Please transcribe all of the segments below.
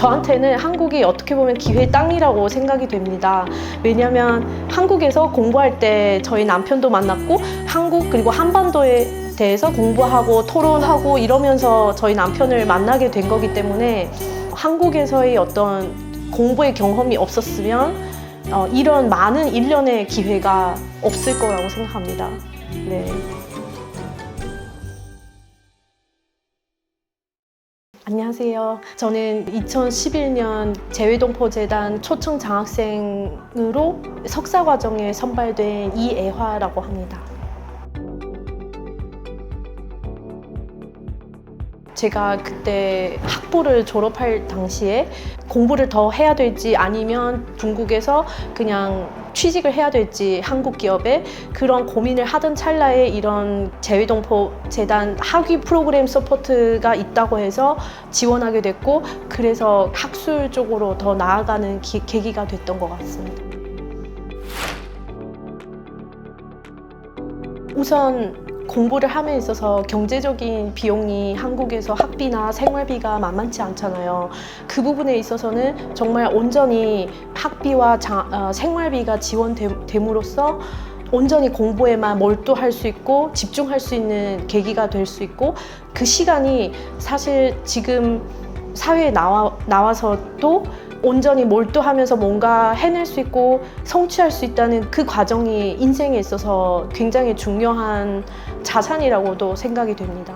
저한테는 한국이 어떻게 보면 기회의 땅이라고 생각이 됩니다. 왜냐하면 한국에서 공부할 때 저희 남편도 만났고 한국 그리고 한반도에 대해서 공부하고 토론하고 이러면서 저희 남편을 만나게 된 거기 때문에 한국에서의 어떤 공부의 경험이 없었으면 어, 이런 많은 일련의 기회가 없을 거라고 생각합니다. 네. 안녕하세요. 저는 2011년 재외동포재단 초청 장학생으로 석사 과정에 선발된 이애화라고 합니다. 제가 그때 학부를 졸업할 당시에 공부를 더 해야 될지 아니면 중국에서 그냥 취직을 해야 될지 한국 기업에 그런 고민을 하던 찰나에 이런 재외동포 재단 학위 프로그램 서포트가 있다고 해서 지원하게 됐고 그래서 학술 쪽으로 더 나아가는 기- 계기가 됐던 것 같습니다. 우선 공부를 함에 있어서 경제적인 비용이 한국에서 학비나 생활비가 만만치 않잖아요. 그 부분에 있어서는 정말 온전히 학비와 자- 어, 생활비가 지원됨으로써 온전히 공부에만 몰두할 수 있고 집중할 수 있는 계기가 될 수 있고 그 시간이 사실 지금 사회에 나와, 나와서도 온전히 몰두하면서 뭔가 해낼 수 있고 성취할 수 있다는 그 과정이 인생에 있어서 굉장히 중요한 자산이라고도 생각이 됩니다.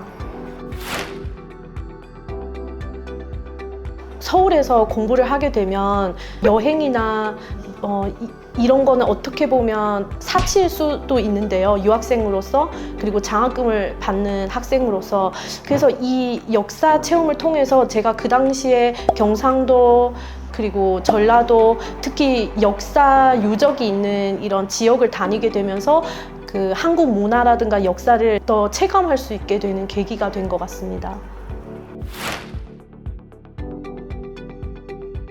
서울에서 공부를 하게 되면 여행이나 어, 이, 런 거는 어떻게 보면 사치일 수도 있는데요. 유학생으로서 그리고 장학금을 받는 학생으로서 그래서 이 역사 체험을 통해서 제가 그 당시에 경상도 그리고 전라도 특히 역사 유적이 있는 이런 지역을 다니게 되면서 그 한국 문화라든가 역사를 더 체감할 수 있게 되는 계기가 된 것 같습니다.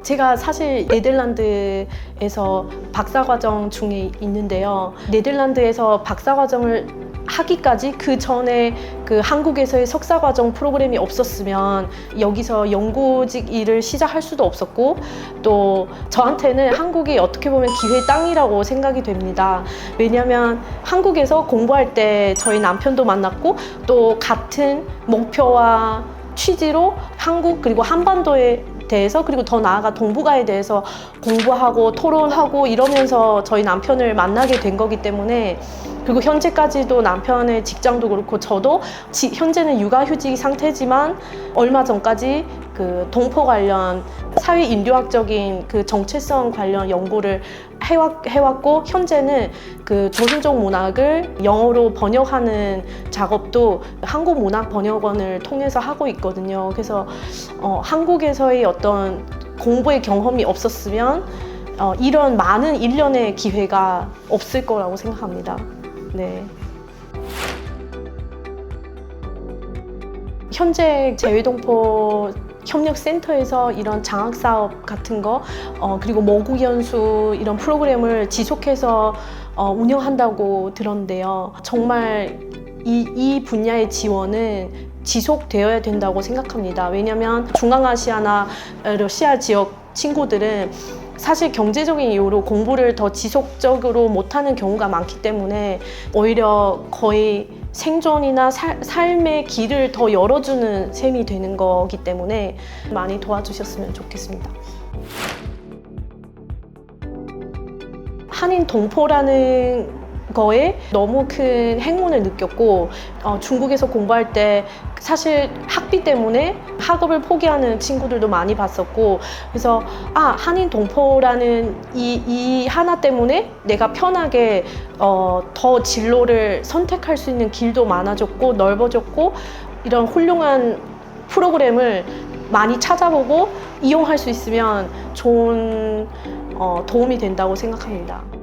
제가 사실 네덜란드에서 박사과정 중에 있는데요. 네덜란드에서 박사과정을 하기까지 그 전에 그 한국에서의 석사과정 프로그램이 없었으면 여기서 연구직 일을 시작할 수도 없었고 또 저한테는 한국이 어떻게 보면 기회의 땅이라고 생각이 됩니다. 왜냐하면 한국에서 공부할 때 저희 남편도 만났고 또 같은 목표와 취지로 한국 그리고 한반도에 대해서 그리고 더 나아가 동북아에 대해서 공부하고 토론하고 이러면서 저희 남편을 만나게 된 거기 때문에 그리고 현재까지도 남편의 직장도 그렇고 저도 지- 현재는 육아휴직 상태지만 얼마 전까지 그 동포 관련 사회 인류학적인 그 정체성 관련 연구를 해왔, 해왔고 현재는 그 조선족 문학을 영어로 번역하는 작업도 한국 문학 번역원을 통해서 하고 있거든요. 그래서 어, 한국에서의 어떤 공부의 경험이 없었으면 어, 이런 많은 일련의 기회가 없을 거라고 생각합니다. 네. 현재 재외동포 협력센터에서 이런 장학 사업 같은 거 어, 그리고 모국 연수 이런 프로그램을 지속해서 어, 운영한다고 들었는데요. 정말 이, 이 분야의 지원은 지속되어야 된다고 생각합니다. 왜냐하면 중앙아시아나 러시아 지역 친구들은 사실 경제적인 이유로 공부를 더 지속적으로 못하는 경우가 많기 때문에 오히려 거의 생존이나 살- 삶의 길을 더 열어주는 셈이 되는 거기 때문에 많이 도와주셨으면 좋겠습니다. 한인 동포라는 거에 너무 큰 행운을 느꼈고 어, 중국에서 공부할 때 사실 학비 때문에 학업을 포기하는 친구들도 많이 봤었고 그래서 아 한인 동포라는 이, 이 하나 때문에 내가 편하게 어, 더 진로를 선택할 수 있는 길도 많아졌고 넓어졌고 이런 훌륭한 프로그램을 많이 찾아보고 이용할 수 있으면 좋은 어, 도움이 된다고 생각합니다.